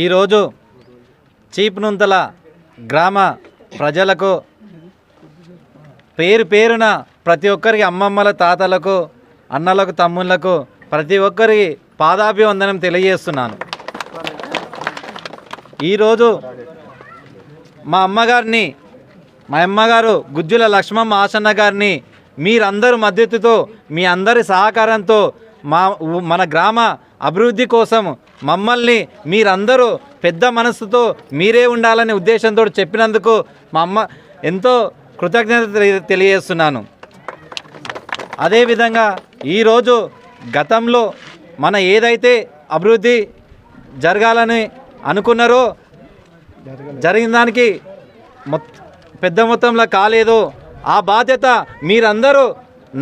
ఈరోజు చీపునుంతల గ్రామ ప్రజలకు పేరు పేరున ప్రతి ఒక్కరికి అమ్మమ్మల తాతలకు అన్నలకు తమ్ముళ్ళకు ప్రతి ఒక్కరికి పాదాభివందనం తెలియజేస్తున్నాను. ఈరోజు మా అమ్మగారిని మా అమ్మగారు గుజ్జుల లక్ష్మమ్మ ఆసన్న గారిని మీరందరూ మద్దతుతో మీ అందరి సహకారంతో మా మన గ్రామ అభివృద్ధి కోసం మమ్మల్ని మీరందరూ పెద్ద మనసుతో మీరే ఉండాలనే ఉద్దేశంతో చెప్పినందుకు మా అమ్మ ఎంతో కృతజ్ఞత తెలియజేస్తున్నాను. అదేవిధంగా ఈరోజు గతంలో మన ఏదైతే అభివృద్ధి జరగాలని అనుకున్నారో జరిగిన దానికి పెద్ద మొత్తంలో కాలేదు. ఆ బాధ్యత మీరందరూ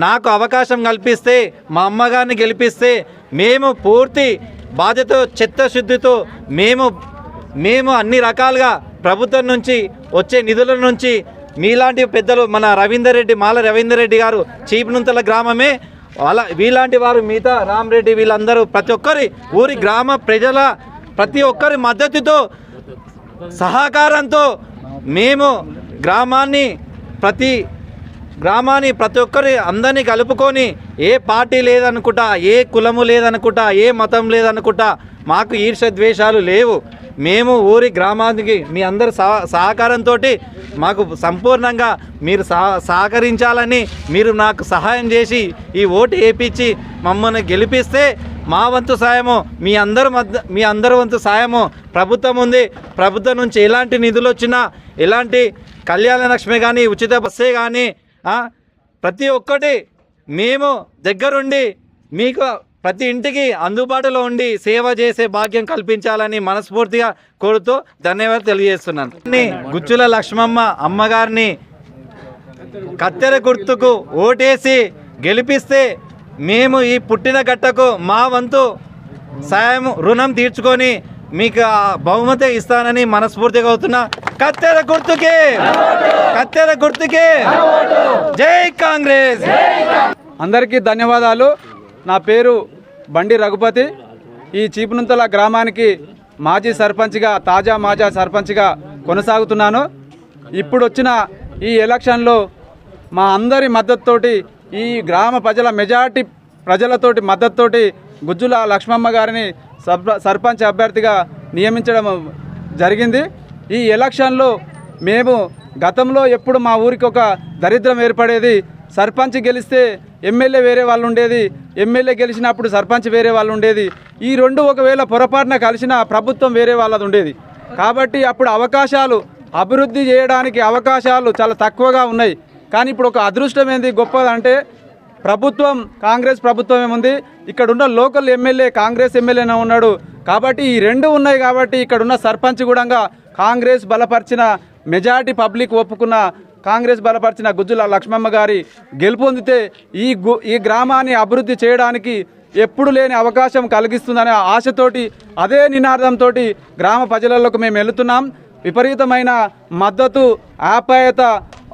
నాకు అవకాశం కల్పిస్తే మా అమ్మగారిని గెలిపిస్తే మేము పూర్తి బాధ్యత చిత్తశుద్ధితో మేము మేము అన్ని రకాలుగా ప్రభుత్వం నుంచి వచ్చే నిధుల నుంచి మీలాంటి పెద్దలు మన రవీందర్ రెడ్డి మాల రవీందర్ రెడ్డి గారు చీపునుంతల గ్రామమే. అలా వీలాంటి వారు మిగతా రామరెడ్డి వీళ్ళందరూ ప్రతి ఒక్కరి ఊరి గ్రామ ప్రజల ప్రతి ఒక్కరి మద్దతుతో సహకారంతో మేము గ్రామాన్ని ప్రతి గ్రామాన్ని ప్రతి ఒక్కరి అందరినీ కలుపుకొని ఏ పార్టీ లేదనుకుంటా ఏ కులము లేదనుకుంటా ఏ మతం లేదనుకుంటా మాకు ఈర్ష ద్వేషాలు లేవు. మేము ఊరి గ్రామానికి మీ అందరి సహ సహకారంతో మాకు సంపూర్ణంగా మీరు సహ సహకరించాలని మీరు నాకు సహాయం చేసి ఈ ఓటు వేయించి మమ్మల్ని గెలిపిస్తే మా వంతు సాయము మీ అందరి మధ్య మీ అందరి వంతు సాయము ప్రభుత్వం ఉంది. ప్రభుత్వం నుంచి ఎలాంటి నిధులు వచ్చినా ఎలాంటి కళ్యాణ లక్ష్మి కానీ ఉచిత బస్సే కానీ ప్రతి ఒక్కటి మేము దగ్గరుండి మీకు ప్రతి ఇంటికి అందుబాటులో ఉండి సేవ చేసే భాగ్యం కల్పించాలని మనస్ఫూర్తిగా కోరుతూ ధన్యవాదాలు తెలియజేస్తున్నాను. గుచ్చుల లక్ష్మమ్మ అమ్మగారిని కత్తెర గుర్తుకు ఓటేసి గెలిపిస్తే మేము ఈ పుట్టిన గట్టకు మా వంతు సాయం రుణం తీర్చుకొని మీకు ఆ బహుమతి ఇస్తానని మనస్ఫూర్తిగా అవుతున్నా కత్తెర గుర్తుకే. కత్తెర గుర్తుకే. జై కాంగ్రెస్. అందరికీ ధన్యవాదాలు. నా పేరు బండి రఘుపతి. ఈ చీపునుంతల గ్రామానికి మాజీ సర్పంచ్గా తాజా మాజా సర్పంచ్గా కొనసాగుతున్నాను. ఇప్పుడు వచ్చిన ఈ ఎలక్షన్లో మా అందరి మద్దతుతోటి ఈ గ్రామ ప్రజల మెజార్టీ ప్రజలతోటి మద్దతుతోటి గుజ్జుల లక్ష్మమ్మ గారిని సర్ప సర్పంచ్ అభ్యర్థిగా నియమించడం జరిగింది. ఈ ఎలక్షన్లో మేము గతంలో ఎప్పుడు మా ఊరికి ఒక దరిద్రం ఏర్పడేది. సర్పంచ్ గెలిస్తే ఎమ్మెల్యే వేరే వాళ్ళు ఉండేది. ఎమ్మెల్యే గెలిచినప్పుడు సర్పంచ్ వేరే వాళ్ళు ఉండేది. ఈ రెండు ఒకవేళ పొరపాటున కలిసిన ప్రభుత్వం వేరే వాళ్ళది ఉండేది. కాబట్టి అప్పుడు అవకాశాలు అభివృద్ధి చేయడానికి అవకాశాలు చాలా తక్కువగా ఉన్నాయి. కానీ ఇప్పుడు ఒక అదృష్టం ఏంది గొప్పదంటే ప్రభుత్వం కాంగ్రెస్ ప్రభుత్వం ఏముంది? ఇక్కడ ఉన్న లోకల్ ఎమ్మెల్యే కాంగ్రెస్ ఎమ్మెల్యేనే ఉన్నాడు. కాబట్టి ఈ రెండు ఉన్నాయి కాబట్టి ఇక్కడ ఉన్న సర్పంచ్ కూడా కాంగ్రెస్ బలపరిచిన మెజార్టీ పబ్లిక్ ఒప్పుకున్న కాంగ్రెస్ బలపరిచిన గుజ్జుల లక్ష్మమ్మ గారి గెలుపొందితే ఈ గు ఈ గ్రామాన్ని అభివృద్ధి చేయడానికి ఎప్పుడు లేని అవకాశం కలిగిస్తుందనే ఆశతోటి అదే నినాదంతో గ్రామ ప్రజలలోకి మేము వెళుతున్నాం. విపరీతమైన మద్దతు ఆప్యాయత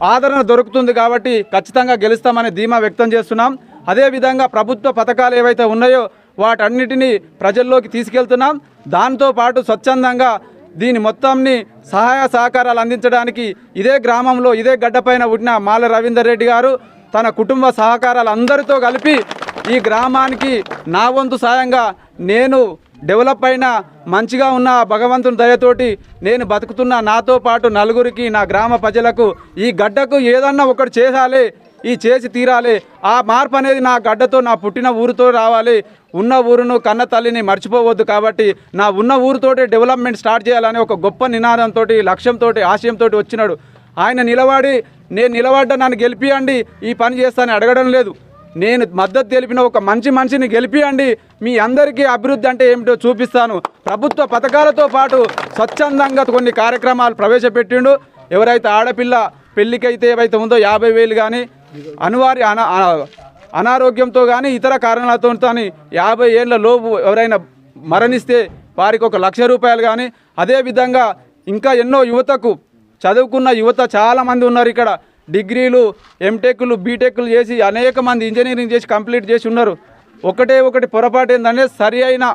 ఆదరణ దొరుకుతుంది కాబట్టి ఖచ్చితంగా గెలుస్తామని ధీమా వ్యక్తం చేస్తున్నాం. అదేవిధంగా ప్రభుత్వ పథకాలు ఏవైతే ఉన్నాయో వాటన్నిటినీ ప్రజల్లోకి తీసుకెళ్తున్నాం. దాంతోపాటు స్వచ్ఛందంగా దీని మొత్తాన్ని సహాయ సహకారాలు అందించడానికి ఇదే గ్రామంలో ఇదే గడ్డపైన ఉన్న మాల రవీందర్ రెడ్డి గారు తన కుటుంబ సహకారాలు అందరితో కలిపి ఈ గ్రామానికి నా వంతు సాయంగా నేను డెవలప్ అయిన మంచిగా ఉన్న ఆ భగవంతుని దయతోటి నేను బతుకుతున్న నాతో పాటు నలుగురికి నా గ్రామ ప్రజలకు ఈ గడ్డకు ఏదన్నా ఒకటి చేయాలి ఈ చేసి తీరాలి. ఆ మార్పు అనేది నా గడ్డతో నా పుట్టిన ఊరితో రావాలి. ఉన్న ఊరును కన్న తల్లిని మర్చిపోవద్దు కాబట్టి నా ఉన్న ఊరితోటి డెవలప్మెంట్ స్టార్ట్ చేయాలని ఒక గొప్ప నినాదంతో లక్ష్యంతో ఆశయంతో వచ్చినాడు. ఆయన నిలబడి నేను నిలబడ్డ నన్ను గెలిపియండి. ఈ పని చేస్తానని అడగడం లేదు. నేను మద్దతు తెలిపిన ఒక మంచి మనిషిని గెలిపియండి. మీ అందరికీ అభివృద్ధి అంటే ఏమిటో చూపిస్తాను. ప్రభుత్వ పథకాలతో పాటు స్వచ్ఛందంగా కొన్ని కార్యక్రమాలు ప్రవేశపెట్టిండు. ఎవరైతే ఆడపిల్ల పెళ్ళికైతే ఏవైతే ఉందో యాభై వేలు కానీ అనివార్య అనారోగ్యంతో కానీ ఇతర కారణాలతో కానీ యాభై ఏళ్ళ లోపు ఎవరైనా మరణిస్తే వారికి ఒక లక్ష రూపాయలు కానీ అదేవిధంగా ఇంకా ఎన్నో యువతకు చదువుకున్న యువత చాలామంది ఉన్నారు ఇక్కడ. డిగ్రీలు ఎంటెక్లు బీటెక్లు చేసి అనేక మంది ఇంజనీరింగ్ చేసి కంప్లీట్ చేసి ఉన్నారు. ఒకటే ఒకటి పొరపాటు ఏంటంటే సరి అయిన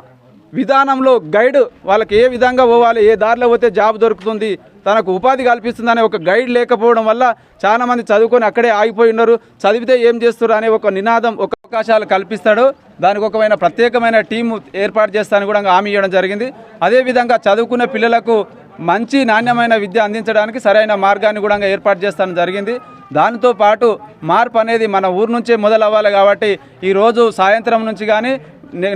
విధానంలో గైడ్ వాళ్ళకి ఏ విధంగా పోవాలి ఏ దారిలో పోతే జాబ్ దొరుకుతుంది తనకు ఉపాధి కల్పిస్తుందనే ఒక గైడ్ లేకపోవడం వల్ల చాలామంది చదువుకొని అక్కడే ఆగిపోయి ఉన్నారు. చదివితే ఏం చేస్తారు అనే ఒక నినాదం ఒక అవకాశాలు కల్పిస్తాడు. దానికి ఒకమైన ప్రత్యేకమైన టీము ఏర్పాటు చేస్తానని కూడా హామీ ఇవ్వడం జరిగింది. అదేవిధంగా చదువుకునే పిల్లలకు మంచి నాణ్యమైన విద్య అందించడానికి సరైన మార్గాన్ని కూడా ఏర్పాటు చేస్తాను జరిగింది. దానితో పాటు మార్పు అనేది మన ఊరు నుంచే మొదలవ్వాలి కాబట్టి ఈరోజు సాయంత్రం నుంచి కానీ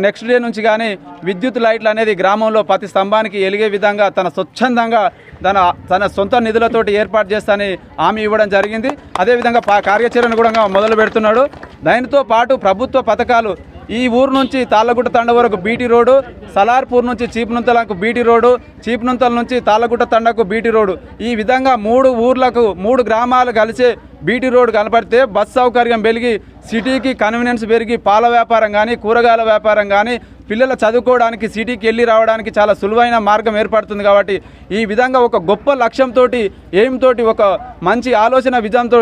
నెక్స్ట్ డే నుంచి కానీ విద్యుత్ లైట్లు అనేది గ్రామంలో ప్రతి స్తంభానికి ఎలిగే విధంగా తన స్వచ్ఛందంగా తన తన సొంత నిధులతోటి ఏర్పాటు చేస్తానని హామీ ఇవ్వడం జరిగింది. అదేవిధంగా పా కార్యాచరణ కూడా మొదలు పెడుతున్నాడు. దానితో పాటు ప్రభుత్వ పథకాలు ఈ ఊరు నుంచి తాళ్ళగుట్ట తండ వరకు బీటీ రోడ్డు సలార్పూర్ నుంచి చీపునుంతలకు బీటీ రోడ్డు చీపునుంతల నుంచి తాళ్ళగుట్ట తండకు బీటీ రోడ్డు. ఈ విధంగా మూడు ఊర్లకు మూడు గ్రామాలు కలిసే బీటీ రోడ్డు కనపడితే బస్ సౌకర్యం పెరిగి సిటీకి కన్వీనియన్స్ పెరిగి పాల వ్యాపారం కానీ కూరగాయల వ్యాపారం కానీ పిల్లలు చదువుకోవడానికి సిటీకి వెళ్ళి రావడానికి చాలా సులువైన మార్గం ఏర్పడుతుంది కాబట్టి ఈ విధంగా ఒక గొప్ప లక్ష్యంతో ఎయిమ్తో ఒక మంచి ఆలోచన విజన్తో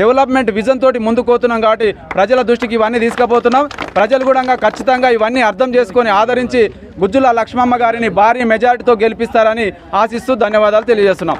డెవలప్మెంట్ విజన్ తోటి ముందుకు పోతున్నాం కాబట్టి ప్రజల దృష్టికి ఇవన్నీ తీసుకుపోతున్నాం. ప్రజలు కూడా ఖచ్చితంగా ఇవన్నీ అర్థం చేసుకొని ఆదరించి గుజ్జుల లక్ష్మమ్మ గారిని భారీ మెజారిటీతో గెలిపిస్తారని ఆశిస్తూ ధన్యవాదాలు తెలియజేస్తున్నాం.